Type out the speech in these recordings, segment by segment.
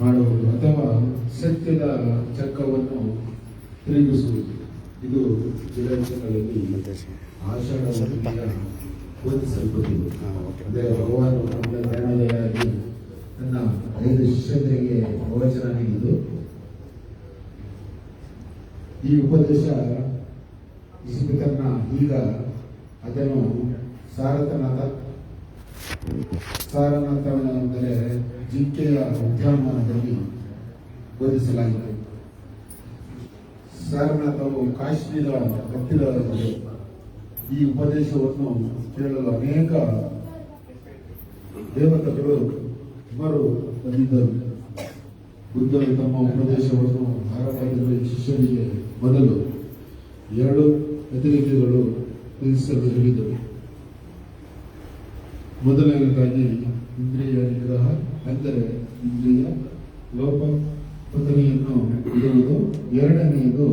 ಮಾಡುವುದು ಅಥವಾ ಸತ್ಯದ ಚಕ್ರವನ್ನು ತಿರುಗಿಸುವುದು. ಇದು ವಿಧಾನಸಭೆಯಲ್ಲಿ ಆಷಾಢ ಹುಣ್ಣಿಮೆಯ ಬೋಧಿಸಲ್ಪಟ್ಟಿದೆ ಅದೇ ಭಗವಾನ್ ನಮ್ಮ ಜ್ಞಾನೋದಯವಾಗಿ ನನ್ನ ಐದು ಶಿಷ್ಯತೆಗೆ ಪ್ರವಚನ ನೀಡಿದ್ದು. ಈ ಉಪದೇಶ ಇಸಿಬಿತನ್ನ ಈಗ ಅದನ್ನು ಸಾರತನಾಥ ಸಾರನಾಥವೆಂದರೆ ಜಿಂಕೆಯ ಉದ್ಯಾನವನದಲ್ಲಿ ಬೋಧಿಸಲಾಯಿತು ಸಾರನಾಥವು ಕಾಶ್ಮೀರ ಹತ್ತಿರದಲ್ಲಿ ಈ ಉಪದೇಶವನ್ನು ಕೇಳಲು ಅನೇಕ ದೇವತೆಗಳು ಸುಮಾರು ಬಂದಿದ್ದರು. ಬುದ್ಧರು ತಮ್ಮ ಉಪದೇಶವನ್ನು ಭಾರತದಲ್ಲಿ ಶಿಷ್ಯರಿಗೆ ಬದಲು ಎರಡು ಪ್ರತಿನಿಧಿಗಳು ತಿಳಿಸಲು ಹೇಳಿದರು. ಮೊದಲನೇದಾಗಿ ಇಂದ್ರಿಯ ನಿಗ್ರಹ, ಅಂದರೆ ಇಂದ್ರಿಯ ಲೋಪ, ಪತನೆಯನ್ನು ಇರುವುದು ಎರಡನೆಯದು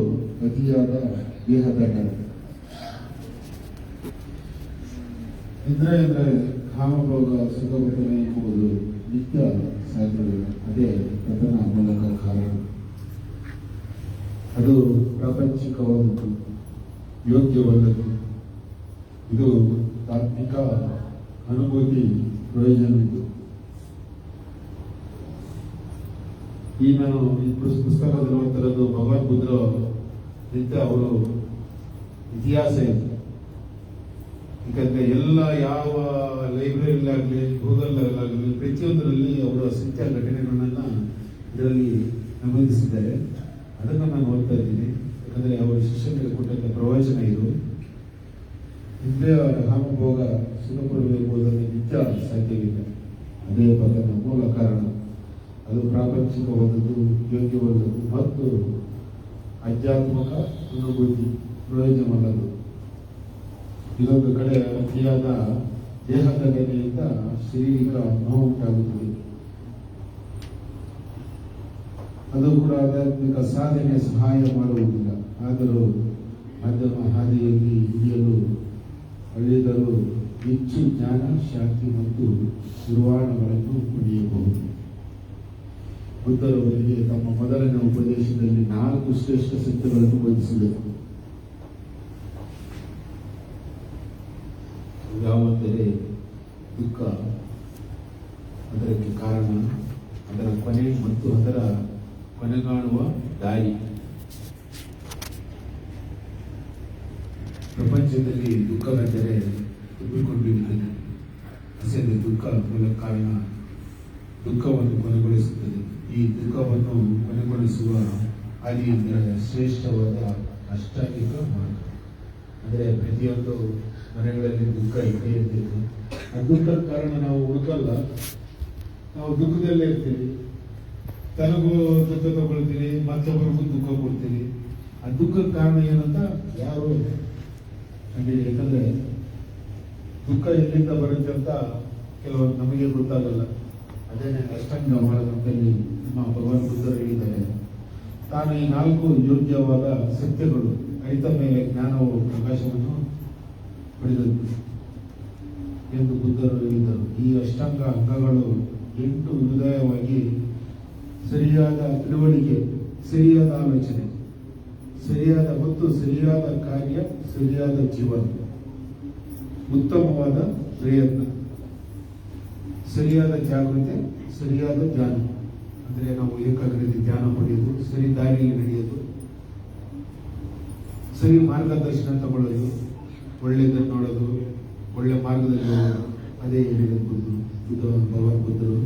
ಅತಿಯಾದ ದೇಹದಂಡನೆ. ನಿದ್ರೆ ಎಂದರೆ ಕಾಮಭೋಗ ಸುಖಪತನೆ ಎಂಬುದು ನಿತ್ಯ ಸಾಧ್ಯವಿಲ್ಲ ಅದೇ ಪತನ ಮೂಲಕ ಕಾರಣ. ಅದು ಪ್ರಾಪಂಚಿಕವಾದದ್ದು ಯೋಗ್ಯವಾದದ್ದು ಇದು ತಾತ್ವಿಕ ಅನುಭೂತಿ ಪ್ರಯೋಜನವಿತ್ತು ಈ ನಾನು ಈ ಪುಸ್- ಪುಸ್ತಕದಲ್ಲಿ ಓದ್ತಿರೋದು ಭಗವಾನ್ ಬುದ್ಧರು ನಿಂತ ಅವರು ಇತಿಹಾಸ ಇದೆ. ಯಾಕಂದ್ರೆ ಎಲ್ಲ ಯಾವ ಲೈಬ್ರರಿಲಾಗಲಿ ಗೂಗಲ್ಲಾಗಲಿ ಪ್ರತಿಯೊಂದರಲ್ಲಿ ಅವರ ಸತ್ಯ ಘಟನೆಗಳನ್ನ ಇದರಲ್ಲಿ ನಮೂದಿಸಿದ್ದಾರೆ. ಅದನ್ನು ನಾನು ಓದ್ತಾ ಇದ್ದೀನಿ. ಯಾಕಂದ್ರೆ ಅವರ ಶಿಷ್ಯರಿಗೆ ಕೊಟ್ಟಂತ ಪ್ರವಚನ ಇದು. ಇಂದ್ರಿಯ ಕಾಮಭೋಗ ಸುಖಪಡಬೇಕೆಂಬುದನ್ನು ನಿತ್ಯ ಸಾಧ್ಯವಿಲ್ಲ ಅದೇ ಪದದ ಮೂಲ ಕಾರಣ. ಅದು ಪ್ರಾಪಂಚಿಕವಾದದ್ದು ಯೋಗ್ಯವಾದದ್ದು ಮತ್ತು ಆಧ್ಯಾತ್ಮಿಕ ಅನುಭೂತಿ ಪ್ರಯೋಜನವಲ್ಲದು ಇದೊಂದು ಕಡೆ ಅತಿಯಾದ ದೇಹದಂಡನೆಯಿಂದ ಶಾರೀರಿಕ ನೋವು ಉಂಟಾಗುತ್ತದೆ. ಅದು ಕೂಡ ಆಧ್ಯಾತ್ಮಿಕ ಸಾಧನೆ ಸಹಾಯ ಮಾಡುವುದಿಲ್ಲ. ಆದರೂ ಮಾಧ್ಯಮ ಹಾದಿಯಲ್ಲಿ ಹಿಡಿಯಲು ಅಳೆದರೂ ಹೆಚ್ಚು ಜ್ಞಾನ, ಶಾಂತಿ ಮತ್ತು ನಿರ್ವಾಣಗಳನ್ನು ಪಡೆಯಬಹುದು. ಬುದ್ಧರವರಿಗೆ ತಮ್ಮ ಮೊದಲನೇ ಉಪದೇಶದಲ್ಲಿ ನಾಲ್ಕು ಶ್ರೇಷ್ಠ ಸತ್ಯಗಳನ್ನು ಬೋಧಿಸಿದರು. ಯಾವಂದರೆ ದುಃಖ, ಅದಕ್ಕೆ ಕಾರಣ, ಅದರ ಕೊನೆ ಮತ್ತು ಅದರ ಕೊನೆಗಾಣುವ ದಾರಿ. ಪ್ರಪಂಚದಲ್ಲಿ ದುಃಖವೆಂದರೆ ತುಂಬಿಕೊಂಡಿರುತ್ತದೆ. ಅಸಲಿ ದುಃಖ ಮೂಲ ಕಾರಣ ದುಃಖವನ್ನು ಕೊನೆಗೊಳಿಸುತ್ತದೆ. ಈ ದುಃಖವನ್ನು ಕೊನೆಗೊಳಿಸುವ ಹಾದಿ ಎಂದರೆ ಶ್ರೇಷ್ಠವಾದ ಅಷ್ಟಾಂಗಿಕ ಮಾರ್ಗ. ಅಂದರೆ ಪ್ರತಿಯೊಂದು ಮನೆಗಳಲ್ಲಿ ದುಃಖ ಇದ್ದೇ ಇರ್ತೈತೆ ಆ ದುಃಖದ ಕಾರಣ ನಾವು ಹುಡುಕಲ್ಲ. ನಾವು ದುಃಖದಲ್ಲೇ ಇರ್ತೀವಿ. ತನಗೂ ದುಃಖ ತಗೊಳ್ತೀವಿ, ಮತ್ತೊಬ್ಬರಿಗೂ ದುಃಖ ಕೊಡ್ತೀವಿ. ಆ ದುಃಖದ ಕಾರಣ ಏನಂತ? ಯಾರು ಕಂಡಿಲ್ಲ ಯಾಕಂದ್ರೆ ದುಃಖ ಎಲ್ಲಿಂದ ಬರುತ್ತೆ ಅಂತ ಕೆಲವೊಂದು ನಮಗೆ ಗೊತ್ತಾಗಲ್ಲ. ಅದೇ ಅಷ್ಟಂಗ ಮಾರ್ಗದಲ್ಲಿ ನಮ್ಮ ಭಗವಾನ್ ಬುದ್ಧರು ಹೇಳಿದ್ದಾರೆ. ತಾನು ಈ ನಾಲ್ಕು ಯೋಗ್ಯವಾದ ಸತ್ಯಗಳು ಅರಿತ ಮೇಲೆ ಜ್ಞಾನವು ಪ್ರಕಾಶವನ್ನು ಪಡೆದದ್ದು ಎಂದು ಬುದ್ಧರು ಹೇಳಿದರು. ಈ ಅಷ್ಟಾಂಗ ಅಂಗಗಳು ಎಂಟು ಹೃದಯವಾಗಿ ಸರಿಯಾದ ತಿಳುವಳಿಕೆ, ಸರಿಯಾದ ಆಲೋಚನೆ. ಸರಿಯಾದ ಮತ್ತು ಸರಿಯಾದ ಕಾರ್ಯ, ಸರಿಯಾದ ಜೀವನ. ಉತ್ತಮವಾದ ಪ್ರಯತ್ನ. ಸರಿಯಾದ ಜಾಗೃತಿ ಸರಿಯಾದ ಧ್ಯಾನ. ಅಂದರೆ ನಾವು ಏಕಾಗ್ರತೆ ಧ್ಯಾನ ಪಡೆಯೋದು, ಸರಿ ದಾರಿಯಲ್ಲಿ ನಡೆಯೋದು, ಸರಿ ಮಾರ್ಗದರ್ಶನ ತಗೊಳ್ಳೋದು ಒಳ್ಳೆಯದನ್ನು ನೋಡೋದು, ಒಳ್ಳೆ ಮಾರ್ಗದಲ್ಲಿ ಹೋಗೋದು, ಅದೇ ಹೇಳಿದ ಬುದ್ಧ ಭಗವಾನ್ ಬುದ್ಧರು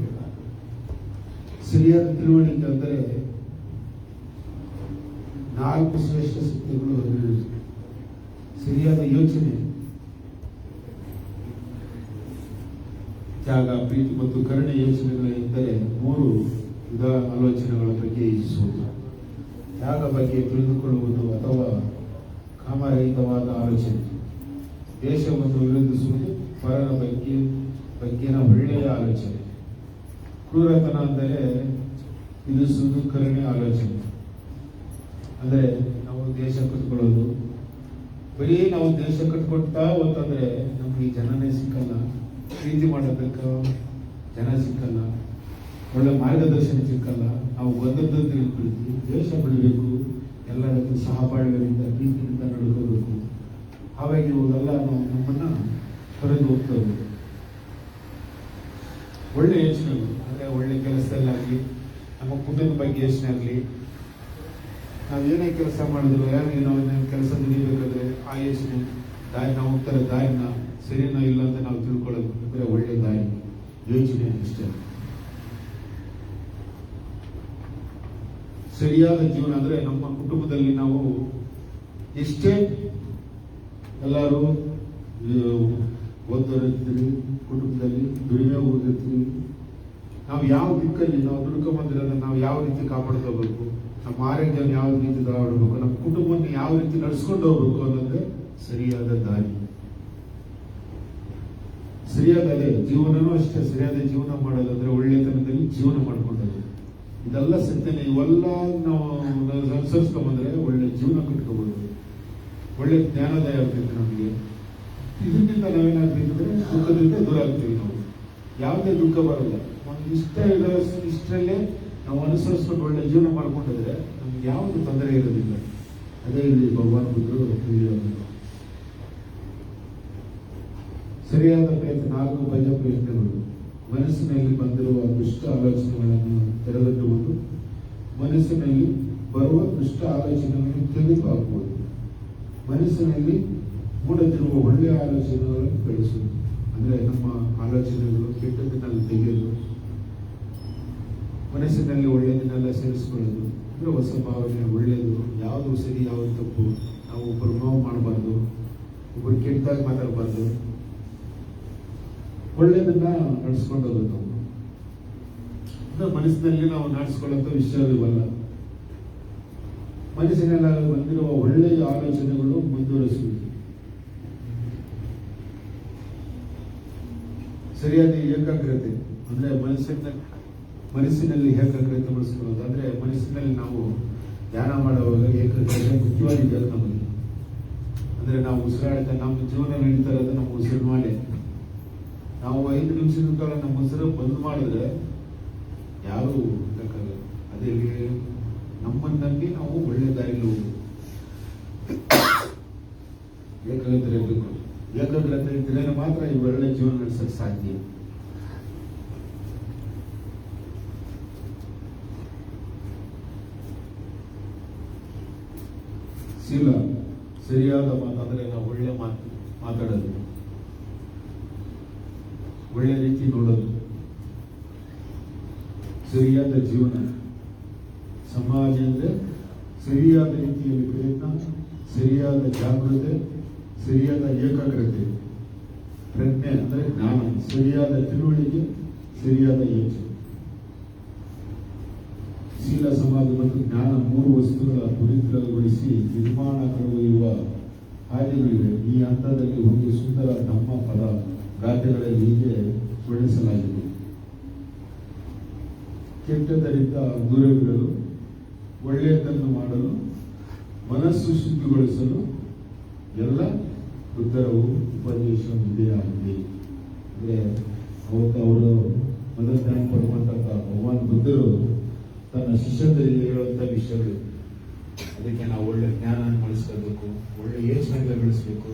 ಸರಿಯಾದ ತಿಳುವಳಿಕೆ ಅಂದರೆ ನಾಲ್ಕು ಶ್ರೇಷ್ಠ ಶಕ್ತಿಗಳು ಸರಿಯಾದ ಯೋಚನೆ. ತ್ಯಾಗ ಪ್ರೀತಿ ಮತ್ತು ಕರುಣೆ ಯೋಚನೆಗಳ ಎಂದರೆ ಮೂರು ವಿಧ ಆಲೋಚನೆಗಳ ಬಗ್ಗೆ ಯೋಚಿಸುವುದು. ತ್ಯಾಗ ಬಗ್ಗೆ ತಿಳಿದುಕೊಳ್ಳುವುದು ಅಥವಾ ಕಾಮರಹಿತವಾದ ಆಲೋಚನೆ. ದೇಶವನ್ನು ವಿರೋಧಿಸುವುದು ಪರರ ಬಗ್ಗೆ, ಬಗ್ಗೆನ ಒಳ್ಳೆಯ ಆಲೋಚನೆ. ಕ್ರೂರತನ ಅಂದರೆ ತಿಳಿಸುವುದು ಕರುಣೆ ಆಲೋಚನೆ. ಅಂದರೆ ನಾವು ದೇಶ ಕಟ್ಕೊಳ್ಳೋದು. ಬರೀ ನಾವು ದೇಶ ಕಟ್ಕೊಡ್ತಾ ಹೋತಂದ್ರೆ ನಮ್ಗೆ ಜನನೇ ಸಿಕ್ಕಲ್ಲ. ಪ್ರೀತಿ ಮಾಡಬೇಕು, ಜನ ಸಿಕ್ಕಲ್ಲ. ಒಳ್ಳೆ ಮಾರ್ಗದರ್ಶನ ಸಿಕ್ಕಲ್ಲ. ನಾವು ಒಂದೊಂದು ತಿಳ್ಕೊಳ್ತೀವಿ. ದೇಶ ಬಿಡಬೇಕು ಎಲ್ಲರೂ ಜೊತೆ ಸಹಬಾಳ್ವೆಯಿಂದ ಪ್ರೀತಿಯಿಂದ ನಡ್ಕೋಬೇಕು. ಹಾಗಾಗಿ ಇವೆಲ್ಲ ನಾವು ನಮ್ಮನ್ನ ಕರೆದು ಹೋಗ್ತವೆ ಒಳ್ಳೆ ಯೋಚನೆಗಳು ಅಂದರೆ ಒಳ್ಳೆ ಕೆಲಸದಲ್ಲಾಗಲಿ ನಮ್ಮ ಕುಟುಂಬದ ಬಗ್ಗೆ ಯೋಚನೆ ಆಗಲಿ ನಾವು ಏನೇ ಕೆಲಸ ಮಾಡಿದ್ರು ಯಾರಿಗೆ ನಾವು ಕೆಲಸ ದುಡಿಬೇಕಾದ್ರೆ ಆ ಯೋಚನೆ ದಾರಿ ನಾವು ಹೋಗ್ತಾರೆ ದಾರಿನ, ಸರಿನ ಇಲ್ಲ ಅಂತ ನಾವು ತಿಳ್ಕೊಳ್ಳೋದು ಒಳ್ಳೆ ದಾರಿ. ಯೋಚನೆ ಅಷ್ಟೇ. ಸರಿಯಾದ ಜೀವನ ಅಂದ್ರೆ ನಮ್ಮ ಕುಟುಂಬದಲ್ಲಿ ನಾವು ಎಷ್ಟೇ ಎಲ್ಲರೂ ಓದೋರಿರ್ತೀವಿ ಕುಟುಂಬದಲ್ಲಿ ದುಡಿಮೆ ಹೋಗಿರ್ತೀವಿ ನಾವು ಯಾವ ದಿಕ್ಕಲ್ಲಿ, ನಾವು ದುಡ್ಕೊಂಬಂದಿರೋದನ್ನ ನಾವು ಯಾವ ರೀತಿ ಕಾಪಾಡ್ಕೋಬೇಕು? ನಮ್ಮ ಆರೋಗ್ಯವನ್ನು ಯಾವ ರೀತಿ ಕಾಪಾಡಬೇಕು ನಮ್ಮ ಕುಟುಂಬವನ್ನು ಯಾವ ರೀತಿ ನಡ್ಸ್ಕೊಂಡು ಹೋಗ್ಬೇಕು ಅನ್ನೋದೇ ಸರಿಯಾದ ದಾರಿ. ಸರಿಯಾದ ಜೀವನನೂ ಅಷ್ಟೇ, ಸರಿಯಾದ ಜೀವನ ಮಾಡೋದಂದ್ರೆ ಒಳ್ಳೆತನದಲ್ಲಿ ಜೀವನ ಮಾಡ್ಕೊಂಡದ್ದು ಇದೆಲ್ಲ ಸತ್ಯನೇ, ಇವೆಲ್ಲ ನಾವು ಅನುಸರಿಸ್ಕೊಂಬಂದ್ರೆ ಒಳ್ಳೆ ಜೀವನ ಕಟ್ಕೋಬಹುದು ಒಳ್ಳೆ ಜ್ಞಾನದಾಯ ಆಗ್ತೈತೆ ನಮಗೆ. ಇದರಿಂದ ನಾವೇನಾಗ್ತೈತೆ ಅಂದ್ರೆ ದುಃಖದಿಂದ ದೂರ ಆಗ್ತೀವಿ ನಾವು. ಯಾವುದೇ ದುಃಖ ಬರಲ್ಲ. ಒಂದು ಇಷ್ಟ ಇರೋ ಇಷ್ಟರಲ್ಲೇ ನಾವು ಅನುಸರಿಸ್ಕೊಂಡು ಒಳ್ಳೆ ಜೀವನ ಮಾಡ್ಕೊಂಡಿದ್ರೆ ನಮ್ಗೆ ಯಾವುದು ತೊಂದರೆ ಇರೋದಿಲ್ಲ. ಅದೇ ಇಲ್ಲಿ ಭಗವಾನ್ ಬುದ್ಧರು ಸರಿಯಾದ ಪ್ರಯತ್ನ ನಾಲ್ಕು ಭಯ ಪ್ರಯತ್ನಗಳು ಮನಸ್ಸಿನಲ್ಲಿ ಬಂದಿರುವ ದುಷ್ಟ ಆಲೋಚನೆಗಳನ್ನು ತೆರೆದಿಟ್ಟುವುದು ಮನಸ್ಸಿನಲ್ಲಿ ಬರುವ ದುಷ್ಟ ಆಲೋಚನೆಗಳನ್ನು ತೆಗೆದು ಹಾಕುವುದು ಮನಸ್ಸಿನಲ್ಲಿ ಮೂಡದಿರುವ ಒಳ್ಳೆಯ ಆಲೋಚನೆಗಳನ್ನು ಬೆಳೆಸುವುದು. ಅಂದ್ರೆ ನಮ್ಮ ಆಲೋಚನೆಗಳು ಕೆಟ್ಟದನ್ನೆಲ್ಲ ಸೇರಿಸ್ಕೊಳ್ಳೋದು. ಅಂದರೆ ಹೊಸ ಭಾವನೆ ಒಳ್ಳೆಯದು ಯಾವುದು ಸರಿ, ಯಾವುದು ತಪ್ಪು, ನಾವು ಒಬ್ಬರು ನೋವು ಮಾಡಬಾರ್ದು ಒಬ್ಬರು ಕೆಟ್ಟದಾಗಿ ಮಾತಾಡಬಾರ್ದು. ಒಳ್ಳೆಯದನ್ನ ನಡೆಸ್ಕೊಂಡು ಹೋಗೋದು ನಾವು. ಮನಸ್ಸಿನಲ್ಲಿ ನಾವು ನಡೆಸ್ಕೊಳ್ಳೋಂಥ ವಿಷಯವಲ್ಲ ಮನಸ್ಸಿನಲ್ಲಿ ಬಂದಿರುವ ಒಳ್ಳೆಯ ಆಲೋಚನೆಗಳು ಮುಂದುವರಿಸುವುದು ಸರಿಯಾದ ಏಕಾಗ್ರತೆ, ಅಂದ್ರೆ ಮನಸ್ಸಿನ ಮನಸ್ಸಿನಲ್ಲಿ ಏಕಾಗ್ರತೆ ಬೆಳೆಸ್ಕೊಳ್ಳೋದು ಅಂದ್ರೆ ಮನಸ್ಸಿನಲ್ಲಿ ನಾವು ಧ್ಯಾನ ಮಾಡುವಾಗ ಏಕಾಗ್ರತೆ ಮುಖ್ಯವಾಗಿ ನಮಗೆ. ಅಂದರೆ ನಾವು ಉಸಿರಾಡಿದ ನಮ್ಮ ಜೀವನ ನಡೀತಾ ನಮ್ಮ ಉಸಿರು ಮಾಡಿ. ನಾವು ಐದು ನಿಮಿಷದ ಕಾಲ ನಮ್ಮ ಉಸಿರು ಬಂದ್ ಮಾಡಿದ್ರೆ ಯಾರು ಬೇಕಾಗಲ್ಲ ಅದೇ ನಮ್ಮನ್ನು ನಂಬಿ ನಾವು ಒಳ್ಳೆ ದಾರಿಲಿ ಹೋಗ್ಬೇಕು. ಏಕಾಗ್ರತೆ ಇರಬೇಕು. ಏಕಾಗ್ರತೆ ಇದ್ರೆ ಮಾತ್ರ ಈ ಒಳ್ಳೆ ಜೀವನ ನಡೆಸಕ್ಕೆ ಸಾಧ್ಯ. ಶೀಲ ಸರಿಯಾದ ಮಾತು ಅಂದ್ರೆ ನಾವು ಒಳ್ಳೆ ಮಾತು ಮಾತಾಡೋದು ಒಳ್ಳೆ ರೀತಿ ನೋಡೋದು ಸರಿಯಾದ ಜೀವನ ಸಮಾಜ ಅಂದ್ರೆ ಸರಿಯಾದ ರೀತಿಯಲ್ಲಿ ಪ್ರಯತ್ನ ಸರಿಯಾದ ಜಾಗೃತೆ ಸರಿಯಾದ ಏಕಾಗ್ರತೆ ಪ್ರಜ್ಞೆ ಅಂದ್ರೆ ಜ್ಞಾನ ಸರಿಯಾದ ತಿಳುವಳಿಕೆ ಸರಿಯಾದ ಯೋಚನೆ ಶೀಲ ಸಮಾಜ ಮತ್ತು ಜ್ಞಾನ ಮೂರು ವಸ್ತುಗಳ ಪವಿತ್ರಗೊಳಿಸಿ ನಿರ್ಮಾಣ ಕಳುಹಿರುವ ಕಾರ್ಯಗಳಿವೆ ಈ ಹಂತದಲ್ಲಿ ಒಂದು ಸುಂದರ ಧಮ್ಮ ಪದ ಗಾದೆಗಳಲ್ಲಿ ಹೀಗೆ ಬೆಳೆಸಲಾಗಿದೆ ಕೆಟ್ಟದರಿಂದ ಗುರುಗಳು ಒಳ್ಳೆಯದನ್ನು ಮಾಡಲು, ಮನಸ್ಸು ಶುದ್ಧಿಗೊಳಿಸಲು ಎಲ್ಲ ಉತ್ತರವು ಉಪದೇಶ ಇದೇ ಆಗಿದೆ ಅಂದ್ರೆ ಅವತ್ತು ಅವರು ಮದರ್ ಪಡ್ಕೊಂಡಂತ ಭಗವಾನ್ ಬುದ್ಧರು ತನ್ನ ಶಿಷ್ಯರಿಗೆ ಹೇಳುವಂತ ವಿಷಯಗಳು ಅದಕ್ಕೆ ನಾವು ಒಳ್ಳೆ ಜ್ಞಾನ ಬೆಳೆಸ್ಕೋಬೇಕು ಒಳ್ಳೆ ಯೋಚನೆಗಳು ಬೆಳೆಸ್ಬೇಕು,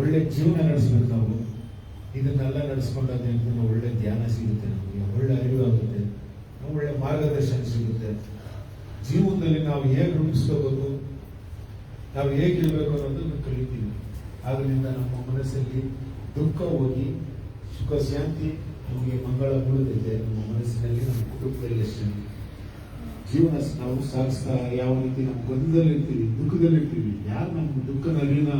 ಒಳ್ಳೆ ಜೀವನ ನಡೆಸ್ಬೇಕು ನಾವು. ಇದನ್ನೆಲ್ಲ ನಡೆಸ್ಕೊಂಡಾದ್ರಿಂದ ಒಳ್ಳೆ ಧ್ಯಾನ ಸಿಗುತ್ತೆ ನಮಗೆ, ಒಳ್ಳೆ ಅರಿವು ಆಗುತ್ತೆ ಒಳ್ಳೆ ಮಾರ್ಗದರ್ಶನ ಸಿಗುತ್ತೆ. ಜೀವನದಲ್ಲಿ ನಾವು ಹೇಗೆ ರೂಪಿಸ್ಕೋಬೇಕು ನಾವು ಹೇಗಿರ್ಬೇಕು ಅನ್ನೋದನ್ನು ಕಲಿತೀವಿ. ಆದ್ದರಿಂದ ನಮ್ಮ ಮನಸ್ಸಲ್ಲಿ ದುಃಖ ಹೋಗಿ, ಸುಖ, ಶಾಂತಿ ನಮಗೆ ಮಂಗಳ ಉಳಿದಿದೆ ನಮ್ಮ ಮನಸ್ಸಿನಲ್ಲಿ, ನಮ್ಮ ಕುಟುಂಬದಲ್ಲಿ ಅಷ್ಟೇ. ಜೀವನ ನಾವು ಸಾಗಿಸ್ತಾ ಯಾವ ರೀತಿ ನಮ್ಮ ದುಃಖದಲ್ಲಿ ಇರ್ತೀವಿ ಯಾರು ನಮ್ಮ ದುಃಖ ನಲಿನ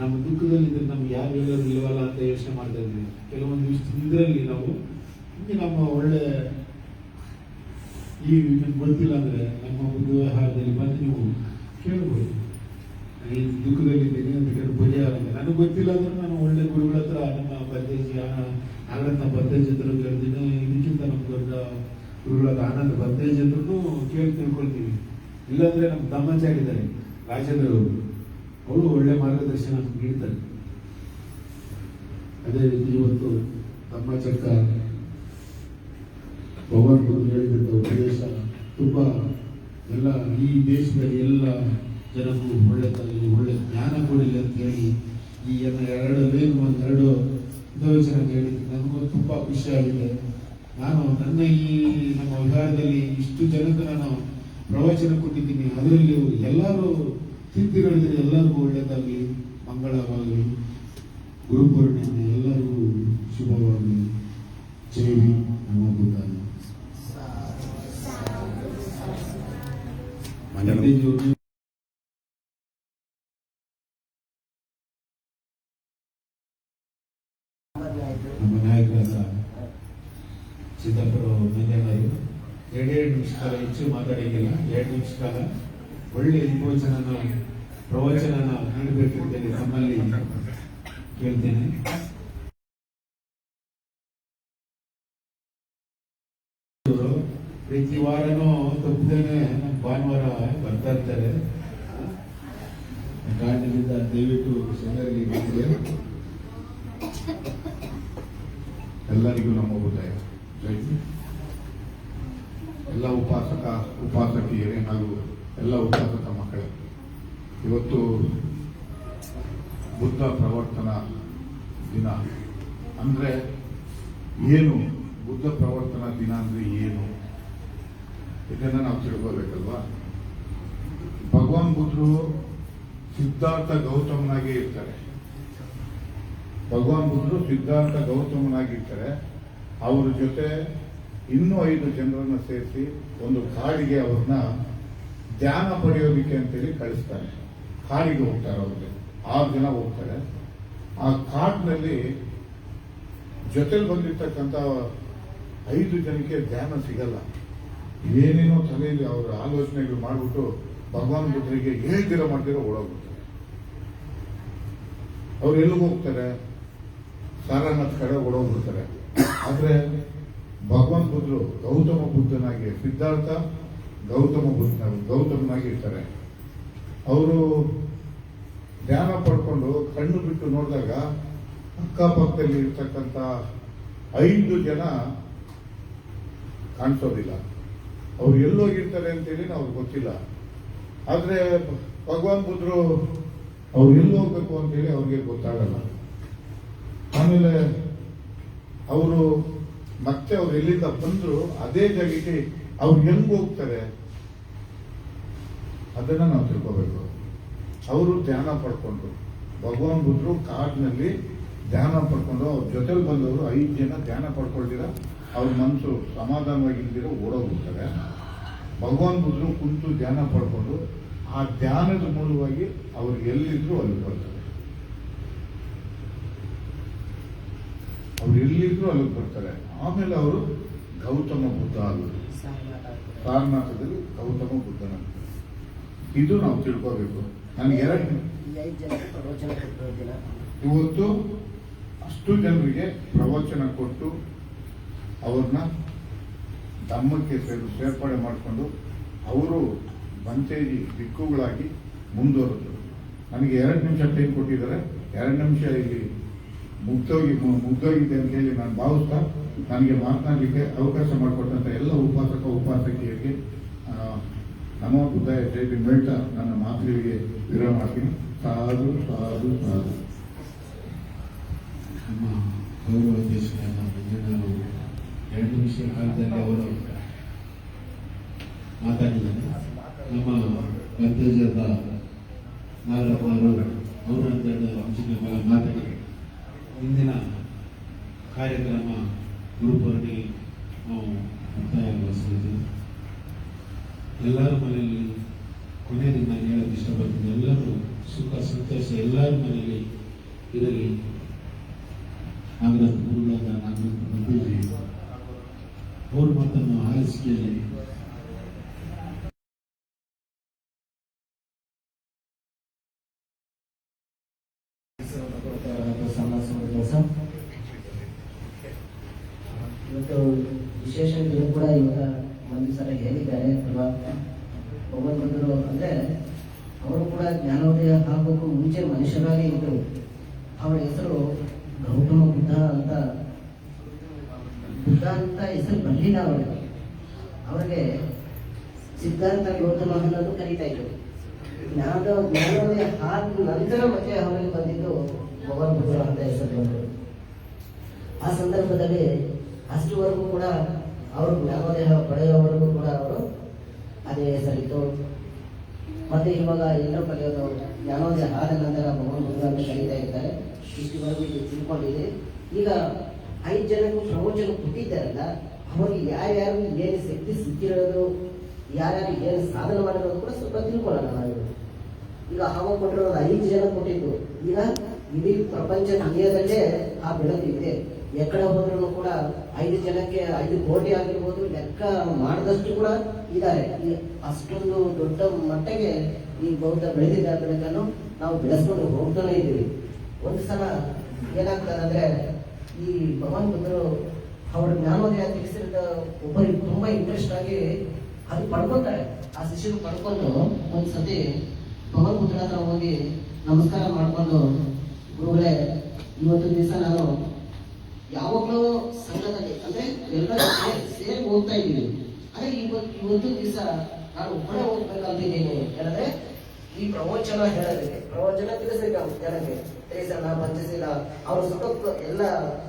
ನಮ್ಮ ದುಃಖದಲ್ಲಿ ಇದ್ರೆ ನಮ್ಗೆ ಯಾರು ಹೇಳೋದು ಇಲ್ವಲ್ಲ ಅಂತ ಯೋಚನೆ ಮಾಡ್ತಾ ಇದ್ವಿ ಕೆಲವೊಂದು ಇದರಲ್ಲಿ ನಾವು ಹಿಂಗೆ ನಮ್ಮ ಒಳ್ಳೆ, ಈ ನಿಮ್ಗೆ ಗೊತ್ತಿಲ್ಲ ಅಂದ್ರೆ ನಮ್ಮ ಒಂದು ವ್ಯವಹಾರದಲ್ಲಿ ಬಂದು ನೀವು ಕೇಳ್ಬೋದು. ಈ ದುಃಖದಲ್ಲಿದ್ದೀನಿ ಅಂತ ಕೇಳಿ ಪರಿಹಾರ ನನಗೆ ಗೊತ್ತಿಲ್ಲ ಅಂದ್ರೆ ನಾನು ಒಳ್ಳೆ ಗುರುಗಳ ಹತ್ರ ನಮ್ಮ ಬದ್ದೇಜಿ ಆನಂದ ಬದ್ದೇಜಿ ಹತ್ರ ಕೇಳ್ತೀನಿ ಇದಕ್ಕಿಂತ ನಮ್ಮ ದೊಡ್ಡ ಗುರುಗಳಾದ ಆನಂದ ಬದ್ದೇಜಿ ಹತ್ರನು ಕೇಳಿ ತಿಳ್ಕೊಳ್ತೀವಿ. ಇಲ್ಲಾಂದ್ರೆ ನಮ್ಮ ತಮ್ಮಚ್ಚಾಗಿದ್ದಾರೆ ರಾಜೇಂದ್ರ ಅವರು. ಅವರು ಒಳ್ಳೆ ಮಾರ್ಗದರ್ಶನ ನೀಡ್ತಾರೆ. ಅದೇ ರೀತಿ ಇವತ್ತು ತಮ್ಮ ಚಕ್ಕ ಭಗವಂತರು ಹೇಳಿದಂಥ ಉಪದೇಶ ತುಂಬ ಎಲ್ಲ ಈ ದೇಶದಲ್ಲಿ ಎಲ್ಲ ಜನಕ್ಕೂ ತಲೆಯಲ್ಲಿ ಒಳ್ಳೆ ಜ್ಞಾನ ಕೊಡಲಿ ಅಂತ ಹೇಳಿ ಈ ಎರಡು ಬೇಗ ಒಂದೆರಡು ಎರಡು ಹೇಳಿ ನನಗೂ ತುಂಬ ಖುಷಿಯಾಗಿದೆ ನಾನು ನನ್ನ ಈ ನಮ್ಮ ವಿಭಾಗದಲ್ಲಿ ಇಷ್ಟು ಜನಕ್ಕೆ ನಾನು ಪ್ರವಚನ ಕೊಟ್ಟಿದ್ದೀನಿ. ಅದರಲ್ಲಿ ಎಲ್ಲರೂ ತಿಂತಿಗಳಿದ್ರೆ ಎಲ್ಲರಿಗೂ ಒಳ್ಳೆಯದಾಗಲಿ ಮಂಗಳವಾಗಲಿ, ಗುರುಪೂರ್ಣಿಮೆ, ಎಲ್ಲರಿಗೂ ಹೆಚ್ಚು ಮಾತಾಡಿದ್ದಿಲ್ಲ ಎರಡು ನಿಮಿಷ ಕಾಲ ಒಳ್ಳೆ ವಿಮೋಚನನ, ಪ್ರವಚನನ ನೀಡಬೇಕಂತೇಳಿ ತಮ್ಮಲ್ಲಿ ಕೇಳ್ತೇನೆ. ಪ್ರತಿ ವಾರನೂ ತಪ್ಪದೇನೆ ಭಾನುವಾರ ಬರ್ತಾ ಇರ್ತಾರೆ. ಕಾರಣದಿಂದ ದಯವಿಟ್ಟು ಜನರಿಗೆ ಎಲ್ಲರಿಗೂ ನಮ್ಮ ಜೈ ಎಲ್ಲ ಉಪಾಸಕ, ಉಪಾಸಕಿಯರೇ, ಹಾಗೂ ಎಲ್ಲ ಉಪಾಸಕ ಮಕ್ಕಳೇ. ಇವತ್ತು ಬುದ್ಧ ಪ್ರವರ್ತನ ದಿನ. ಅಂದ್ರೆ ಏನು? ಬುದ್ಧ ಪ್ರವರ್ತನ ದಿನ ಅಂದ್ರೆ ಏನು? ಇದನ್ನ ನಾವು ತಿಳ್ಕೋಬೇಕಲ್ವಾ ಭಗವಾನ್ ಬುದ್ಧರು ಸಿದ್ಧಾರ್ಥ ಗೌತಮನಾಗಿ ಇರ್ತಾರೆ. ಭಗವಾನ್ ಬುದ್ಧರು ಸಿದ್ಧಾರ್ಥ ಗೌತಮನಾಗಿರ್ತಾರೆ. ಅವ್ರ ಜೊತೆ ಇನ್ನೂ ಐದು ಜನರನ್ನ ಸೇರಿಸಿ ಒಂದು ಕಾಡಿಗೆ ಅವ್ರನ್ನ ಧ್ಯಾನ ಪಡೆಯೋದಿಕ್ಕೆ ಅಂತೇಳಿ ಕಳಿಸ್ತಾರೆ. ಕಾಡಿಗೆ ಹೋಗ್ತಾರೆ ಅವ್ರಿಗೆ. ಆರು ಜನ ಹೋಗ್ತಾರೆ. ಆ ಕಾಡಿನಲ್ಲಿ ಜೊತೆಲಿ ಬಂದಿರ್ತಕ್ಕಂಥ ಐದು ಜನಕ್ಕೆ ಧ್ಯಾನ ಸಿಗಲ್ಲ. ಏನೇನೋ ತಲೆಯಲ್ಲಿ ಅವರ ಆಲೋಚನೆಗಳು ಮಾಡಿಬಿಟ್ಟು ಭಗವಾನ್ ಬುದ್ಧರಿಗೆ ಹೇಳ್ದಿರ ಮಾಡ್ದಿರೋ ಓಡೋಗ್ಬಿಡ್ತಾರೆ ಅವ್ರು ಎಲ್ಲಿಗೆ ಹೋಗ್ತಾರೆ? ಸಾರನಾಥ್ ಕಡೆ ಓಡೋಗ್ಬಿಡ್ತಾರೆ. ಆದ್ರೆ ಭಗವಾನ್ ಬುದ್ಧರು ಗೌತಮ ಬುದ್ಧನಾಗಿ ಸಿದ್ಧಾರ್ಥ, ಗೌತಮ ಬುದ್ಧ ಗೌತಮನಾಗಿರ್ತಾರೆ ಅವರು ಧ್ಯಾನ ಪಡ್ಕೊಂಡು ಕಣ್ಣು ಬಿಟ್ಟು ನೋಡಿದಾಗ ಅಕ್ಕಪಕ್ಕದಲ್ಲಿ ಇರ್ತಕ್ಕಂಥ ಐದು ಜನ ಕಾಣಿಸೋದಿಲ್ಲ. ಅವ್ರು ಎಲ್ಲೋಗಿರ್ತಾರೆ ಅಂತೇಳಿ ನಾವು ಗೊತ್ತಿಲ್ಲ. ಆದರೆ ಭಗವಾನ್ ಬುದ್ಧರು ಅವ್ರು ಎಲ್ಲಿ ಹೋಗ್ಬೇಕು ಅಂತೇಳಿ ಅವ್ರಿಗೆ ಗೊತ್ತಾಗಲ್ಲ. ಆಮೇಲೆ ಅವರು ಮತ್ತೆ ಅವ್ರು ಎಲ್ಲಿಂದ ಬಂದ್ರು ಅದೇ ಜಾಗಕ್ಕೆ ಅವ್ರು ಹೆಂಗ್ ಹೋಗ್ತಾರೆ? ಅದನ್ನ ನಾವು ತಿಳ್ಕೋಬೇಕು. ಅವರು ಧ್ಯಾನ ಪಡ್ಕೊಂಡ್ರು ಭಗವಾನ್ ಬುದ್ಧರು ಕಾಡಿನಲ್ಲಿ ಧ್ಯಾನ ಪಡ್ಕೊಂಡು, ಅವ್ರ ಜೊತೆಲಿ ಬಂದವರು ಐದು ಜನ ಧ್ಯಾನ ಪಡ್ಕೊಳ್ತೀರ? ಅವ್ರ ಮನಸ್ಸು ಸಮಾಧಾನವಾಗಿ ಇಲ್ದಿರ ಓಡೋಗ್ಬಿಡ್ತಾರೆ. ಭಗವಾನ್ ಬುದ್ಧರು ಕುಂತು ಧ್ಯಾನ ಪಡ್ಕೊಂಡು, ಆ ಧ್ಯಾನದ ಮೂಲವಾಗಿ ಅವ್ರು ಎಲ್ಲಿದ್ರು ಅಲ್ಲಿ ಬರ್ತಾರೆ. ಅವ್ರು ಎಲ್ಲಿದ್ರು ಅಲ್ಲಿಗೆ ಬರ್ತಾರೆ. ಆಮೇಲೆ ಅವರು ಗೌತಮ ಬುದ್ಧ ಆದರು ಸಾರನಾಥದಲ್ಲಿ ಗೌತಮ ಬುದ್ಧನ ಇದು ನಾವು ತಿಳ್ಕೋಬೇಕು. ನನಗೆ ಎರಡು ಇವತ್ತು ಅಷ್ಟು ಜನರಿಗೆ ಪ್ರವಚನ ಕೊಟ್ಟು ಅವ್ರನ್ನ ಧಮ್ಮಕ್ಕೆ ಸೇರಿ ಸೇರ್ಪಡೆ ಮಾಡಿಕೊಂಡು ಅವರು ಬಂತೇಜಿ ದಿಕ್ಕುಗಳಾಗಿ ಮುಂದುವರೆದ್ರು. ನನಗೆ ಎರಡು ನಿಮಿಷ ಟೈಮ್ ಕೊಟ್ಟಿದ್ದಾರೆ. ಎರಡು ನಿಮಿಷ ಇಲ್ಲಿ ಮುಗ್ದೋಗಿ, ಮುಗ್ದೋಗಿದೆ ಅಂತ ಹೇಳಿ ನಾನು ಭಾವಿಸ್ತಾ ನನಗೆ ಮಾತನಾಡಲಿಕ್ಕೆ ಅವಕಾಶ ಮಾಡಿಕೊಟ್ಟಂತ ಎಲ್ಲ ಉಪಾಸಕ, ಉಪಾಸಕಿಯರಿಗೆ ನಮೋ ಬುದ್ಧಾಯ ಜೈಬಿ ಮೇಳ್ತಾ ನನ್ನ ಮಾತುಗಳಿಗೆ ವಿರಾಮ ಮಾಡ್ತೀನಿ ಸಾಧು ಸಾಧು ಸಾಧು. ನಮ್ಮ ಗೌರವ ಎರಡು ನಿಮಿಷ ಕಾಲದಲ್ಲಿ ಅವರು ಮಾತಾಡಿದ್ದಾರೆ. ನಮ್ಮ ಗಂತೇಜದ ನಾಗರತ್ನವರು ಅವರು ಅಂತ ಮಾತಾಡಿದ್ದಾರೆ ಇಂದಿನ ಕಾರ್ಯಕ್ರಮ ಗುರುಪೂರ್ಣಿ ನಾವು ಮುಕ್ತಾಯಗೊಳಿಸಿದ್ದೀವಿ ಎಲ್ಲರ ಮನೆಯಲ್ಲಿ ಕೊನೆಯಲ್ಲಿ ನಾನು ಹೇಳಕ್ಕೆ ಇಷ್ಟಪಡ್ತೀನಿ ಎಲ್ಲರೂ ಸುಖ, ಸಂತೋಷ, ಎಲ್ಲರ ಮನೆಯಲ್ಲಿ ಇರಲಿ. ನಾಗರತ್ನ ಗುರುಗಳಾದ ನಾಗರತ್ನ ಬಂಧುಜಿ ಅವ್ರ ಮಾತನ್ನು ಆಲಿಸಿಕೆಯಲ್ಲಿ ಕೆಲಸ ಇವತ್ತು ವಿಶೇಷ ದಿನ ಕೂಡ ಇವಾಗ ಒಂದು ಸಲ ಹೇಳಿದ್ದಾರೆ ಅಲ್ವಾ ಭಗವಂತ ಬಂದರು ಅಂದ್ರೆ ಅವರು ಕೂಡ ಜ್ಞಾನೋದಯ ಆಗೋಕ್ಕೂ ಮುಂಚೆ ಮನುಷ್ಯರಾಗಿ ಇದ್ದರು ಅವರ ಹೆಸರು ಅಂತ ಹೆಸರು ಬಂದಿಲ್ಲ ಅವರಿಗೆ. ಅವರಿಗೆ ಸಿದ್ಧಾಂತ ಗೌತಮ ಅನ್ನೋದು ಕರೀತಾ ಇದ್ರು. ಜ್ಞಾನ ಜ್ಞಾನವೇ ಆದ ನಂತರ ಮತ್ತೆ ಅವರಿಗೆ ಬಂದಿದ್ದು ಬುದ್ಧ ಅಂತ ಹೆಸರು ಬಂದರು ಆ ಸಂದರ್ಭದಲ್ಲಿ ಅಷ್ಟುವರೆಗೂ ಕೂಡ ಅವರು ಜ್ಞಾನೋದಯ ಪಡೆಯುವವರೆಗೂ ಕೂಡ ಅವರು ಅದೇ ಹೆಸರಿತ್ತು. ಮತ್ತೆ ಇವಾಗ ಎಲ್ಲರೂ ಕಲಿಯೋದು ಜ್ಞಾನೋದಯ ಆದ ನಂತರ ಭಗವಾನ್ ಬುದ್ಧ ಅಂತ ಕರೀತಾ ಇರ್ತಾರೆ. ಇಷ್ಟುವರೆಗೂ ತಿಳ್ಕೊಂಡಿದೆ. ಈಗ ಐದು ಜನಕ್ಕೂ ಪ್ರವಚನ ಕೊಟ್ಟಿದ್ದಾರಲ್ಲ ಅವರಿಗೆ ಯಾರ್ಯಾರು ಏನು ಶಕ್ತಿ ಸಿಕ್ಕಿರೋದು ಯಾರ್ಯಾರು ಏನು ಸಾಧನೆ ಮಾಡಿರೋದು ಕೂಡ ಸ್ವಲ್ಪ ತಿಳ್ಕೊಳ್ಳೋಣ ನಾವು ಈಗ ಹಾವ ಕೊಟ್ಟಿರೋದು ಐದು ಜನ ಕೊಟ್ಟಿದ್ದು. ಈಗ ಇಡೀ ಪ್ರಪಂಚ ನಿಯದಲ್ಲೇ ಆ ಬೆಳಕು ಇದೆ. ಎಕಡೆ ಹೋದ್ರೂ ಕೂಡ ಐದು ಜನಕ್ಕೆ ಐದು ಕೋಟಿ ಆಗಿರ್ಬೋದು, ಲೆಕ್ಕ ಮಾಡಿದಷ್ಟು ಕೂಡ ಇದ್ದಾರೆ. ಈ ಅಷ್ಟೊಂದು ದೊಡ್ಡ ಮಟ್ಟಿಗೆ ಈ ಬೌದ್ಧ ಬೆಳೆದಿದ್ದ ಬೆಳಕನ್ನು ನಾವು ಬೆಳೆಸ್ಕೊಂಡು ಹೋಗ್ತಾನೆ ಇದ್ದೀವಿ. ಒಂದು ಸಲ ಏನಾಗ್ತದೆ ಅಂದ್ರೆ ಈ ಭಗವಾನ್ ಬಂದರು, ಅವರ ಜ್ಞಾನೋದಯ ತಿಳಿಸಿದ ಒಬ್ಬರಿಗೆ ತುಂಬಾ ಇಂಟ್ರೆಸ್ಟ್ ಆಗಿ ಅದು ಪಡ್ಕೊತಾರೆ. ಆ ಶಿಷ್ಯರು ಪಡ್ಕೊಂಡು ಒಂದ್ಸತಿ ಭಗವಾನ್ ಬುದ್ಧರ ಹತ್ರ ಹೋಗಿ ನಮಸ್ಕಾರ ಮಾಡ್ಕೊಂಡು, ಗುರುಗಳೇ, ಇವತ್ತು ದಿವಸ ನಾನು ಯಾವಾಗಲೂ ಸಂಘದಲ್ಲಿ ಅಂದ್ರೆ ಎಲ್ಲ ಸೇರಿ ಸೇರಿ ಹೋಗ್ತಾ ಇದ್ದೀನಿ ಅದೇ ಇವತ್ತು ಇವತ್ತು ದಿವಸ ನಾನು ಒಬ್ಬರೇ ಹೋಗ್ಬೇಕಂತಿದ್ದೀನಿ. ಹೇಳಿದ್ರೆ ಈ ಪ್ರವಚನ ಹೇಳೋದಕ್ಕೆ ಪ್ರವಚನ ತಿಳಿಸ್ಬೇಕು ಜನಕ್ಕೆ. ತಿಳಿಸಲ್ಲ ಬಂಧಿಸಿಲ್ಲ. ಅವ್ರ ಸುಖ ಎಲ್ಲ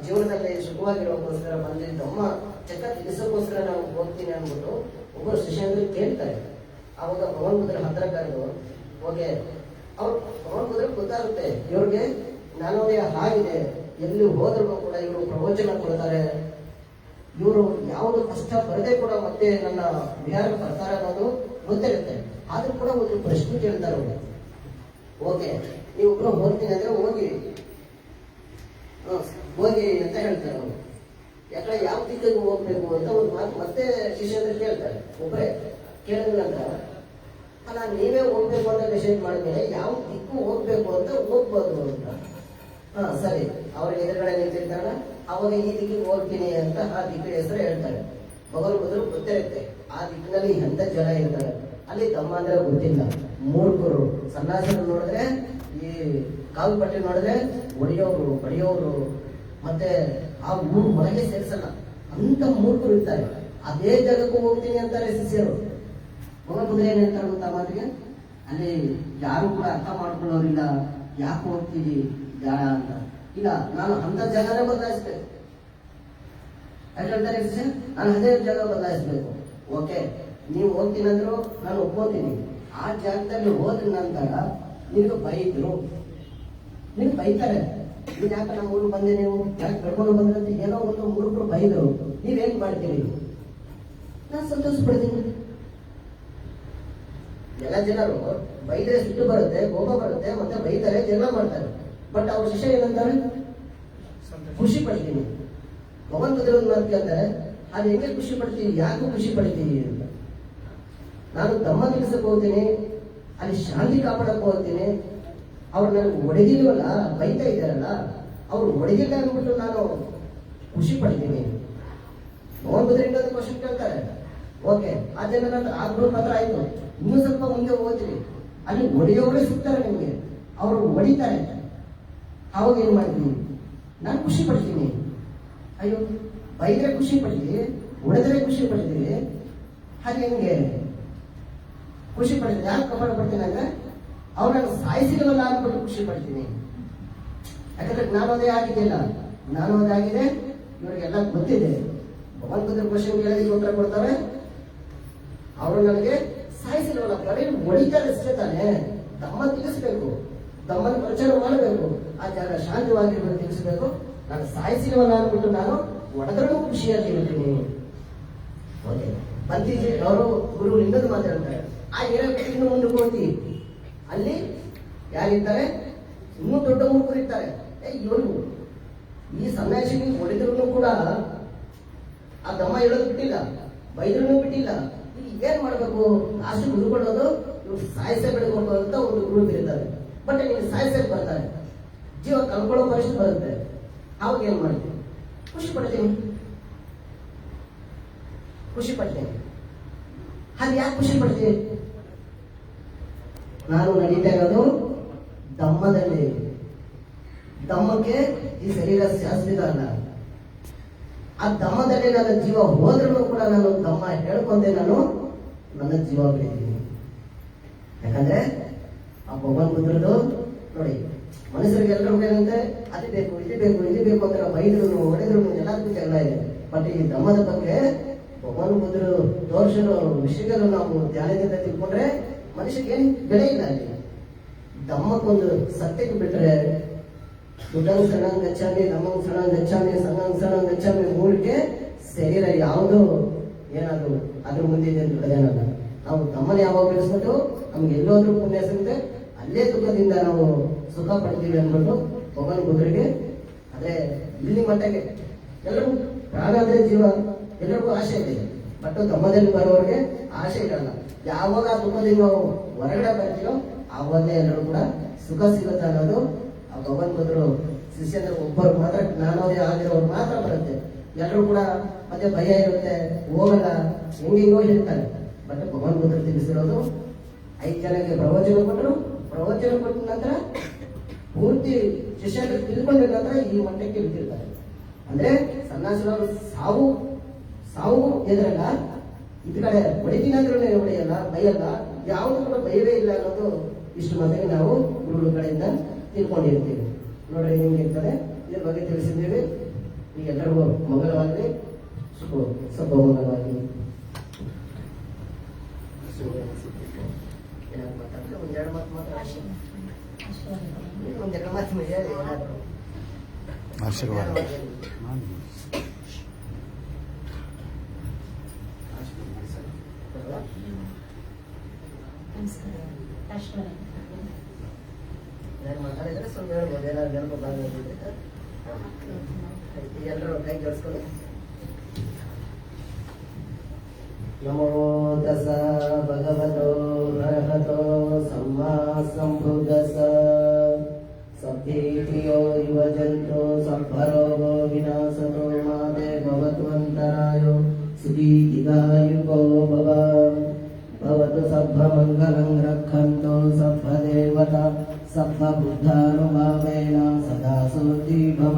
ಜೀವನದಲ್ಲಿ ಸುಖವಾಗಿರೋಕ್ಕೋಸ್ಕರ ಬಂದಿದ್ದಮ್ಮ ಚಕ್ಕ ತಿಳಿಸೋಕ್ಕೋಸ್ಕರ ನಾವು ಹೋಗ್ತೀನಿ ಅಂದ್ಬಿಟ್ಟು ಒಬ್ಬರು ಶಿಷ್ಯಂದ್ರೆ ಕೇಳ್ತಾರೆ ಅವಾಗ ಪವನ್ ಕುದುರೆ ಹತ್ರ ಕರೆದು ಓಕೆ ಅವ್ರು ಪವನ್ ಕುದುರೆ ಗೊತ್ತಾಗುತ್ತೆ, ಇವ್ರಿಗೆ ಜ್ಞಾನೋದಯ ಹಾಗಿದೆ ಎಲ್ಲಿ ಹೋದ್ರು ಕೂಡ ಇವರು ಪ್ರವಚನ ಕೊಡ್ತಾರೆ. ಇವರು ಯಾವುದು ಕಷ್ಟ ಬರದೆ ಕೂಡ ಮತ್ತೆ ನನ್ನ ವಿಹಾರಕ್ಕೆ ಬರ್ತಾರೆ ಅನ್ನೋದು ಗೊತ್ತಿರುತ್ತೆ ಆದ್ರೂ ಕೂಡ ಒಂದು ಪ್ರಶ್ನೆ ಕೇಳ್ತಾರೆ ಅವರು. ಓಕೆ, ನೀವು ಒಬ್ರು ಹೋಗ್ತೀನಿ ಅಂದ್ರೆ ಹೋಗಿ. ಹೋಗಿ ಅಂತ ಹೇಳ್ತಾರೆ ಅವರು. ಯಾಕಂದ್ರೆ ಯಾವ ದಿಕ್ಕಿಗೆ ಹೋಗ್ಬೇಕು ಅಂತ ಒಂದು ಮಾತು ಮತ್ತೆ ಶಿಷ್ಯರು ಕೇಳ್ತಾರೆ. ಒಬ್ಬರೇ ಕೇಳಿದ್ರು ಅಂತ ಅಲ್ಲ, ನೀವೇ ಹೋಗ್ಬೇಕು ಅಂತ ಡಿಸೈಡ್ ಮಾಡಿದ್ಮೇಲೆ ಯಾವ ದಿಕ್ಕು ಹೋಗ್ಬೇಕು ಅಂತ ಹೋಗ್ಬೋದು ಅಂತ. ಹಾ, ಸರಿ. ಅವ್ರ ಎದುರುಗಡೆ ನಿಂತಿರ್ತಾರ ಅವಾಗ ಈ ದಿಕ್ಕಿಗೆ ಹೋಗ್ತೀನಿ ಅಂತ ಆ ದಿಕ್ಕಿನ ಹೆಸರು ಹೇಳ್ತಾರೆ. ಭಗವನ್ ಮೊದಲು ಗೊತ್ತಿರುತ್ತೆ ಆ ದಿಕ್ಕಿನಲ್ಲಿ ಎಂತ ಜನ ಇರ್ತಾರೆ? ಅಲ್ಲಿ ತಮ್ಮ ಅಂದ್ರೆ ಗೊತ್ತಿಲ್ಲ. ಮೂರ್ಖರು. ಸನ್ಯಾಸಿಗಳು ನೋಡಿದ್ರೆ, ಈ ಕಾಲು ಪಟ್ಟಿ ನೋಡಿದ್ರೆ ಒಡೆಯೋರು ಬಡಿಯೋರು ಮತ್ತೆ ಆ ಊರು ಒಳಗೆ ಸೇರಿಸಲ್ಲ. ಅಂತ ಮೂರ್ಖರು ಇರ್ತಾರೆ. ಅದೇ ಜಾಗಕ್ಕೂ ಹೋಗ್ತೀನಿ ಅಂತಾರೆ ಶಿಷ್ಯರು. ಭಗವನ್ ಏನಂತಾರೆ ಗೊತ್ತಾ ಮಾತಿಗೆ? ಅಲ್ಲಿ ಯಾರು ಕೂಡ ಅರ್ಥ ಮಾಡ್ಕೊಳ್ಳೋರಿಲ್ಲ. ಯಾಕೆ ಹೋಗ್ತೀವಿ ಜಾಗ ಅಂತ. ಇಲ್ಲ, ನಾನು ಅಂತ ಜಾಗನೇ ಬದಲಾಯಿಸ್ಬೇಕು ಯಾಕೆ ಹೇಳ್ತಾರೆ? ನಾನು ಅದೇ ಜಾಗ ಬದಲಾಯಿಸ್ಬೇಕು. ಓಕೆ. ನೀವು ಹೋಗ್ತೀನಂದ್ರು ನಾನು ಒಪ್ಕೋತೀನಿ. ಆ ಜಾಗದಲ್ಲಿ ಹೋದ ನಂತರ ನಿಮ್ಗೆ ಬೈದ್ರು. ನೀವು ಬೈತಾರೆ. ನೀವು ಯಾಕೆ ನಮ್ಮ ಊರು ಬಂದೆ ನೀವು? ಯಾಕೆ ಕರ್ಕೊಂಡು ಅಂತ ಏನೋ ಒಂದು ಮೂರುಗಳು ಬೈದರು. ನೀವೇನ್ ಮಾಡ್ತೀರಿ? ನಾನು ಸಂತೋಷ ಪಡ್ತೀನಿ ಎಲ್ಲ ಜನರು ಬೈದ್ರೆ ಸಿಟ್ಟು ಬರುತ್ತೆ, ಕೋಪ ಬರುತ್ತೆ, ಮತ್ತೆ ಬೈತಾರೆ ಜನ ಮಾಡ್ತಾರೆ. ಬಟ್ ಅವ್ರ ಶಿಷ್ಯ ಏನಂತಾರೆ? ಖುಷಿ ಪಡ್ತೀನಿ. ಭಗವಂತ ಒಂದು ಮಾತು ಕೇಳ್ತಾರೆ, ಅದು ಹೆಂಗೆ ಖುಷಿ ಪಡ್ತೀವಿ ಯಾಕೂ ಖುಷಿ ಪಡ್ತೀವಿ ನಾನು ತಮ್ಮ ಕೆಲಸಕ್ಕೆ ಹೋಗ್ತೀನಿ, ಅಲ್ಲಿ ಶಾಂತಿ ಕಾಪಾಡಕ್ಕೆ ಹೋಗ್ತೀನಿ. ಅವ್ರು ನನಗೆ ಒಡೆದಿಲ್ವಲ್ಲ, ಬೈತಾ ಇದ್ದಾರಲ್ಲ, ಅವ್ರು ಒಡೆದಿಲ್ಲ ಅಂದ್ಬಿಟ್ಟು ನಾನು ಖುಷಿ ಪಡ್ತೀನಿ. ಭಗವಂತ ಇನ್ನೊಂದು ಕ್ವಶನ್ ಕೇಳ್ತಾರೆ. ಓಕೆ ಆ ಜನ ಆ ಗ್ರೂಪ್ ಹತ್ರ ಆಯ್ತು. ಇನ್ನೂ ಸ್ವಲ್ಪ ಮುಂದೆ ಹೋಗ್ತೀರಿ ಅಲ್ಲಿ ಒಡೆಯೋರೇ ಸಿಗ್ತಾರೆ ನಿಮಗೆ. ಅವರು ಒಡಿತಾರೆ. ಅವಾಗ ಏನ್ ಮಾಡ್ತೀನಿ ನಾನು ಖುಷಿ ಪಡ್ತೀನಿ. ಅಯ್ಯೋ, ಬೈದ್ರೆ ಖುಷಿ ಪಡ್ತೀವಿ ಒಡೆದ್ರೆ ಖುಷಿ ಪಡ್ತೀವಿ ಹಾಗೆ ಹೆಂಗೆ? ಖುಷಿ ಪಡ್ತೀನಿ. ಯಾಕೆ ಕಪಾಳ ಪಡ್ತೀನಿ ಅಂದ್ರೆ ಅವ್ರನ್ನ ಸಾಯಿಸಿಲ್ವಲ್ಲ ಅಂದ್ಬಿಟ್ಟು ಖುಷಿ ಪಡ್ತೀನಿ. ಯಾಕಂದ್ರೆ ಜ್ಞಾನೋದಯ ಆಗಿದೆಯಲ್ಲ ಜ್ಞಾನೋದಯ ಆಗಿದೆ ಇವರಿಗೆಲ್ಲ ಗೊತ್ತಿದೆ. ಭಗವಂತನ ಕ್ವಶನ್ ಕೇಳಿದ್ರೆ ಉತ್ತರ ಕೊಡ್ತಾರೆ. ಅವರು ನನಗೆ ಸಾಯಿಸಿಲ್ವಲ್ಲ ಬರೀ ಹೊಡಿತಾರೆ ಅಷ್ಟೇ ತಾನೆ. ದಮ್ಮ ತಿಳಿಸ್ಬೇಕು. ದಮ್ಮನ ಪ್ರಚಾರ ಮಾಡಬೇಕು. ಆ ಜಾಗ ಶಾಂತವಾಗಿರ್ಬೇಕು ತಿಳಿಸ್ಬೇಕು. ನಾನು ಸಾಯಿಸಿಲ್ವಲ್ಲ ಅಂದ್ಬಿಟ್ಟು ನಾನು ಒಡೆದರೂ ಖುಷಿಯಾಗಿ ಇರ್ತೀನಿ. ಓಕೆ. ಬಂದಿದ್ದೆ. ಅವರು ಗುರು ಇನ್ನೊಂದು ಮಾತಾಡ್ತಾರೆ. ಆ ಏರಿಯಾ ಬಿಟ್ಟು ಇನ್ನು ಮುಂದಕ್ಕೆ ಹೋಗಿ ಅಲ್ಲಿ ಯಾರಿದ್ದಾರೆ ಇನ್ನೂ ದೊಡ್ಡ ಮೂರ್ಖರು ಇರ್ತಾರೆ. ಏ, ಇವರು. ಈ ಸನ್ಯಾಸಿಗೆ ಹೊಡೆದ್ರು ಕೂಡ ಆ ದಮ್ಮ ಹೇಳೋದು ಬಿಟ್ಟಿಲ್ಲ. ಬೈದ್ರು ಬಿಟ್ಟಿಲ್ಲ. ಈಗ ಏನ್ ಮಾಡ್ಬೇಕು? ಆಸೆ ಉಳ್ಕೊಳ್ಳೋದು ಇವ್ರು ಸಾಯಿಸೇ ಬಿಡಬೇಕು ಅಂತ ಒಂದು ಗ್ರೂಪ್ ಇರ್ತಾರೆ ಬಟ್ ನೀವು ಸಾಯಿಸಕ್ಕೆ ಬರ್ತಾರೆ. ಜೀವ ಕಳ್ಕೊಳ್ಳೋ ಪರಿಸ್ಥಿತಿ ಬರುತ್ತೆ. ಅವಾಗ ಏನ್ ಮಾಡ್ತೀವಿ? ಖುಷಿ ಪಡ್ತೀನಿ ಖುಷಿ ಪಡ್ತೀನಿ ಅದು ಯಾಕೆ ಖುಷಿ ಪಡ್ತೀನಿ ನಾನು ನಡೀತಾ ಇರೋದು ದಮ್ಮದಲ್ಲಿ. ದಮ್ಮಕ್ಕೆ ಈ ಶರೀರ ಶಾಶ್ವತ ಅಲ್ಲ. ಆ ದಮ್ಮದಲ್ಲಿ ನನ್ನ ಜೀವ ಹೋದ್ರೂ ಕೂಡ ನಾನು ಧಮ್ಮ ಹೇಳ್ಕೊಂಡೆ ನಾನು, ನನ್ನ ಜೀವ ಬೆಳಿತೀನಿ. ಯಾಕಂದ್ರೆ ಆ ಭಗವಾನ್ ಬುದ್ಧರದು ನೋಡಿ ಮನುಷ್ಯರಿಗೆ ಎಲ್ಲರೂ ಏನಂತೆ ಅದು ಬೇಕು ಇದು ಬೇಕು ಇದು ಬೇಕು ಅಂತ ಬೈದ್ರು ಹೊಡೆದ್ರು ಎಲ್ಲದಕ್ಕೂ ಜಗಳ ಇದೆ. ಬಟ್ ಈ ಧಮ್ಮದ ಬಗ್ಗೆ ಭಗವಾನ್ ಬುದ್ಧರು ದೋಷರು ವಿಷಯಗಳು ನಾವು ಧ್ಯಾನದಿಂದ ತಿಳ್ಕೊಂಡ್ರೆ ಮನುಷ್ಯಗೆ ಏನ್ ಬೆಲೆ ಇಲ್ಲ ಅಲ್ಲಿ. ದಮ್ಮಕ್ಕೊಂದು ಸತ್ಯಕ್ಕೆ ಬಿಟ್ರೆ ದುಡ್ಡಂಗ್ ಸಣ್ಣಂಗ್ ಗಚ್ಚಾಮಿ ನಮ್ಮಂಗ್ ಸಣ್ಣಂಗ್ ಗಚ್ಚಾಮಿ ಸಣ್ಣ ಸಣ್ಣಂಗ್ ಗಚ್ಚಾಮಿ ಮೂರಕ್ಕೆ ಶರೀರ ಯಾವುದು ಏನಾದ್ರು ಅದ್ರ ಮುಂದೆ ಏನಲ್ಲ ನಾವು ತಮ್ಮನ್ನ ಯಾವಾಗ ಬೆಳೆಸ್ಬಿಟ್ಟು ನಮ್ಗೆ ಎಲ್ಲೋದ್ರೂ ಪುಣ್ಯ ಸಿಗುತ್ತೆ, ಅಲ್ಲೇ ದುಃಖದಿಂದ ನಾವು ಸುಖ ಪಡ್ತೀವಿ ಅಂದ್ಬಿಟ್ಟು ಭಗವಾನ್ ಬುದ್ಧರಿಗೆ, ಅದೇ ಇಲ್ಲಿ ಮಟ್ಟಕ್ಕೆ ಎಲ್ಲರೂ ಪ್ರಾಣ ಜೀವ ಎಲ್ಲರಿಗೂ ಆಸೆ ಇದೆ. ಬಟ್ ತಮ್ಮದಲ್ಲಿ ಬರೋರಿಗೆ ಆಸೆ ಇರಲ್ಲ. ಯಾವಾಗ ಆ ದುಃಖದಿಂದ ನಾವು ಹೊರಗಡೆ ಬರ್ತೀವೋ, ಆವಾಗಲೇ ಎಲ್ಲರೂ ಕೂಡ ಸುಖ ಸಿಗುತ್ತೆ ಅನ್ನೋದು ಆ ಭಗವಂತರು ಶಿಷ್ಯಂದ್ರ ಒಬ್ಬರು ಮಾತ್ರ, ಜ್ಞಾನೋದಯ ಆಗಿರೋರು ಮಾತ್ರ ಬರುತ್ತೆ. ಎಲ್ಲರೂ ಕೂಡ ಮತ್ತೆ ಭಯ ಇರುತ್ತೆ, ಹೋಗಲ್ಲ ಹೆಂಗೆಂಗೋ ಹೇಳ್ತಾರೆ ಬಟ್ ಭಗವಂತರು ತಿಳಿಸಿರೋದು ಐದು ಜನಕ್ಕೆ ಪ್ರವಚನ ಕೊಟ್ಟರು. ಪ್ರವಚನ ಕೊಟ್ಟ ನಂತರ ಪೂರ್ತಿ ಶಿಷ್ಯರು ತಿಳ್ಕೊಂಡ ನಂತರ ಈ ಮಟ್ಟಕ್ಕೆ ಬಿಟ್ಟಿರ್ತಾರೆ. ಅಂದ್ರೆ ಸನ್ಯಾಸಿನವರು ಸಾವು ಸಾವು ಎದುರಲ್ಲ ಇದ್ ಕಡೆ ಹೊಡಿತೀನಿ ಅಂದ್ರೆ ಹೊಡೆಯಲ್ಲ ಬೈಯಲ್ಲ ಯಾವುದು ಕೂಡ ಭಯವೇ ಇಲ್ಲ ಅನ್ನೋದು ಇಷ್ಟು ಮಟ್ಟಿಗೆ ನಾವು ಗುರುಗಳ ಕಡೆಯಿಂದ ತಿಳ್ಕೊಂಡಿರ್ತೀವಿ. ನೋಡ್ರಿ ಹೆಂಗೆ ಇರ್ತದೆ ಇದ್ರ ಬಗ್ಗೆ ತಿಳಿಸಿದ್ದೇವೆ. ಈಗ ಎಲ್ಲರಿಗೂ ಮಂಗಲವಾಗಲಿ ಸುಖ ಸ್ವಲ್ಪ ಮಂಗಲವಾಗಿ ಏನಾದ್ರು ಮಾತಾಡಿದ್ರೆ ಒಂದೆರಡು ಮಾತು ಮಾತಾಡಿ ಒಂದೆರಡು ಮಾತು ಹೇಳಿ ಏನಾದ್ರು ಆಶೀರ್ವಾದ ಏನಾದ್ರು ಮಾತಾಡಿದ್ರೆ ಸ್ವಲ್ಪ ಹೇಳ್ಬೋದು ಏನಾದ್ರು ಹೇಳ್ಬೇಕಾಗಿದ್ರೆ ಎಲ್ಲರೂ ಕೈ ಜೋಡಿಸ್ಕೊಂಡು ನಮೋ ತಸ ಭಗವತೋ ಅರ್ಹತೋ ಸಮ್ಮಾ ಸಂಬುದ್ಧಸ ಸಭ್ಯೇತಿಯೋ ಯುವಜಂತೋ ಸಬ್ಬರೋಗೋ ವಿನಾಶತೋ ಮಾತೆ ಭವತ್ವಂತರಾಯೋ ಸುದೀರ್ಘಾಯುಗೋ ಭವ सर्वमङ्गलं रक्षन्तु सर्वदेवता सर्वबुद्धानुभावेन सदा सुी भव